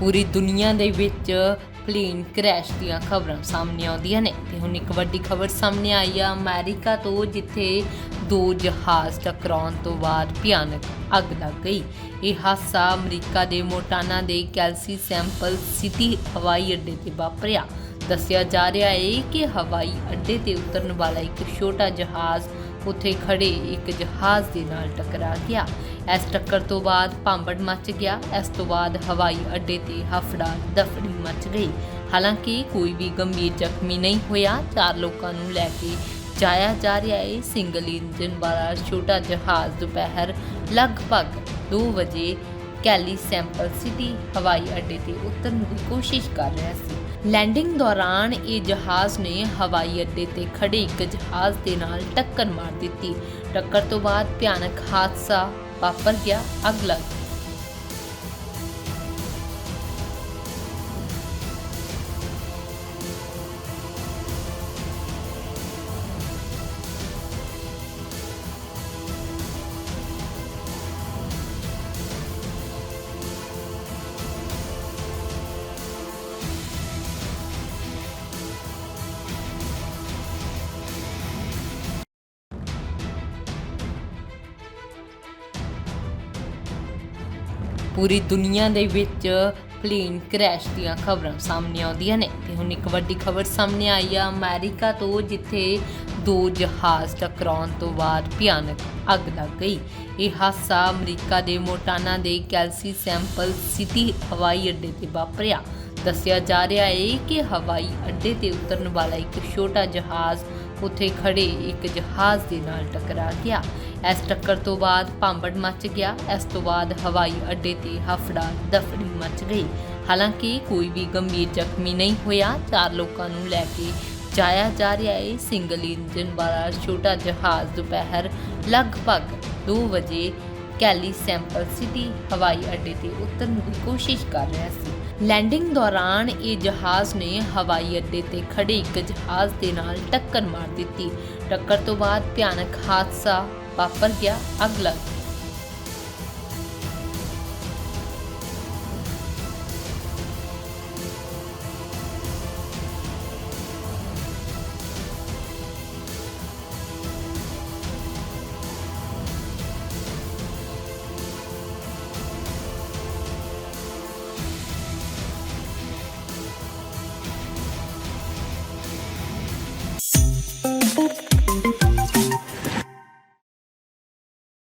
ਪੂਰੀ ਦੁਨੀਆ ਦੇ ਵਿੱਚ ਪਲੇਨ ਕ੍ਰੈਸ਼ ਦੀਆਂ ਖਬਰਾਂ ਸਾਹਮਣੇ ਆਉਂਦੀਆਂ ਨੇ। ਤੇ ਹੁਣ ਇੱਕ ਵੱਡੀ ਖਬਰ ਸਾਹਮਣੇ ਆਈ ਆ, ਅਮਰੀਕਾ ਤੋਂ, ਜਿੱਥੇ ਦੋ ਜਹਾਜ਼ ਟਕਰਾਉਣ ਤੋਂ ਬਾਅਦ ਭਿਆਨਕ ਅੱਗ ਲੱਗ ਗਈ। ਇਹ ਹਾਦਸਾ ਅਮਰੀਕਾ ਦੇ ਮੋਟਾਨਾ ਦੇ ਕੈਲਸੀ ਸੈਂਪਲ ਸਿਟੀ ਹਵਾਈ ਅੱਡੇ ਤੇ ਵਾਪਰਿਆ। ਦੱਸਿਆ ਜਾ ਰਿਹਾ ਹੈ ਕਿ ਹਵਾਈ ਅੱਡੇ ਤੇ ਉਤਰਨ ਵਾਲਾ ਇੱਕ ਛੋਟਾ ਜਹਾਜ਼ ਉੱਥੇ ਖੜੇ ਇੱਕ ਜਹਾਜ਼ ਦੇ ਨਾਲ ਟਕਰਾ ਗਿਆ। ਇਸ ਟੱਕਰ ਤੋਂ ਬਾਅਦ ਭਾਂਬੜ ਮਚ ਗਿਆ। ਇਸ ਤੋਂ ਬਾਅਦ ਹਵਾਈ ਅੱਡੇ ਤੇ ਹਫੜਾ ਦਫੜੀ ਮਚ ਗਈ। ਹਾਲਾਂਕਿ ਕੋਈ ਵੀ ਗੰਭੀਰ ਜ਼ਖਮੀ ਨਹੀਂ ਹੋਇਆ। ਚਾਰ ਲੋਕਾਂ ਨੂੰ ਲੈ ਕੇ ਜਾਇਆ ਜਾ ਰਿਹਾ ਹੈ ਸਿੰਗਲ ਇੰਜਨ ਵਾਲਾ ਛੋਟਾ ਜਹਾਜ਼ ਦੁਪਹਿਰ ਲਗਭਗ 2 ਵਜੇ ਕੈਲੀ ਸੈਂਪਲ ਸਿਟੀ ਹਵਾਈ ਅੱਡੇ ਤੇ ਉਤਰਨ ਦੀ ਕੋਸ਼ਿਸ਼ ਕਰ ਰਿਹਾ ਸੀ। ਲੈਂਡਿੰਗ ਦੌਰਾਨ ਇਹ ਜਹਾਜ਼ ਨੇ ਹਵਾਈ ਅੱਡੇ ਤੇ ਖੜੇ ਇੱਕ ਜਹਾਜ਼ ਦੇ ਨਾਲ ਟੱਕਰ ਮਾਰ ਦਿੱਤੀ। ਟੱਕਰ ਤੋਂ ਬਾਅਦ ਭਿਆਨਕ ਹਾਦਸਾ ਵਾਪਰ ਗਿਆ। ਅਗਲਾ ਪੂਰੀ ਦੁਨੀਆ ਦੇ ਵਿੱਚ ਪਲੇਨ ਕ੍ਰੈਸ਼ ਦੀਆਂ ਖਬਰਾਂ ਸਾਹਮਣੇ ਆਉਂਦੀਆਂ ਨੇ। ਤੇ ਹੁਣ ਇੱਕ ਵੱਡੀ ਖਬਰ ਸਾਹਮਣੇ ਆਈ ਆ, ਅਮਰੀਕਾ ਤੋਂ, ਜਿੱਥੇ ਦੋ ਜਹਾਜ਼ ਟਕਰਾਉਣ ਤੋਂ ਬਾਅਦ ਭਿਆਨਕ ਅੱਗ ਲੱਗ ਗਈ। ਇਹ ਹਾਦਸਾ ਅਮਰੀਕਾ ਦੇ ਮੋਟਾਨਾ ਦੇ ਕੈਲਸੀ ਸੈਂਪਲ ਸਿਟੀ ਹਵਾਈ ਅੱਡੇ ਤੇ ਵਾਪਰਿਆ। ਦੱਸਿਆ ਜਾ ਰਿਹਾ ਹੈ ਕਿ ਹਵਾਈ ਅੱਡੇ ਤੇ ਉਤਰਨ ਵਾਲਾ ਇੱਕ ਛੋਟਾ ਜਹਾਜ਼ ਉੱਥੇ ਖੜੇ ਇੱਕ ਜਹਾਜ਼ ਦੇ ਨਾਲ ਟਕਰਾ ਗਿਆ। ਇਸ ਟੱਕਰ ਤੋਂ ਬਾਅਦ ਭਾਂਬੜ ਮੱਚ ਗਿਆ। ਇਸ ਤੋਂ ਬਾਅਦ ਹਵਾਈ ਅੱਡੇ ਤੇ ਹਫੜਾ ਦਫੜੀ ਮਚ ਗਈ। ਹਾਲਾਂਕਿ ਕੋਈ ਵੀ ਗੰਭੀਰ ਜ਼ਖਮੀ ਨਹੀਂ ਹੋਇਆ। ਚਾਰ ਲੋਕਾਂ ਨੂੰ ਲੈ ਕੇ ਜਾਇਆ ਜਾ ਰਿਹਾ ਹੈ ਸਿੰਗਲ ਇੰਜਨ ਵਾਲਾ ਛੋਟਾ ਜਹਾਜ਼ ਦੁਪਹਿਰ ਲਗਭਗ 2 ਵਜੇ ਕੈਲੀ ਸੈਂਪਲ ਸਿਟੀ ਹਵਾਈ ਅੱਡੇ ਤੇ ਉਤਰਨ ਦੀ ਕੋਸ਼ਿਸ਼ ਕਰ ਰਿਹਾ ਸੀ। ਲੈਂਡਿੰਗ ਦੌਰਾਨ ਇਹ ਜਹਾਜ਼ ਨੇ ਹਵਾਈ ਅੱਡੇ ਤੇ ਖੜੇ ਇੱਕ ਜਹਾਜ਼ ਦੇ ਨਾਲ ਟੱਕਰ ਮਾਰ ਦਿੱਤੀ। ਟੱਕਰ ਤੋਂ ਬਾਅਦ ਭਿਆਨਕ ਹਾਦਸਾ ਵਾਪਰ ਗਿਆ ਅੱਗ ਲੱਗ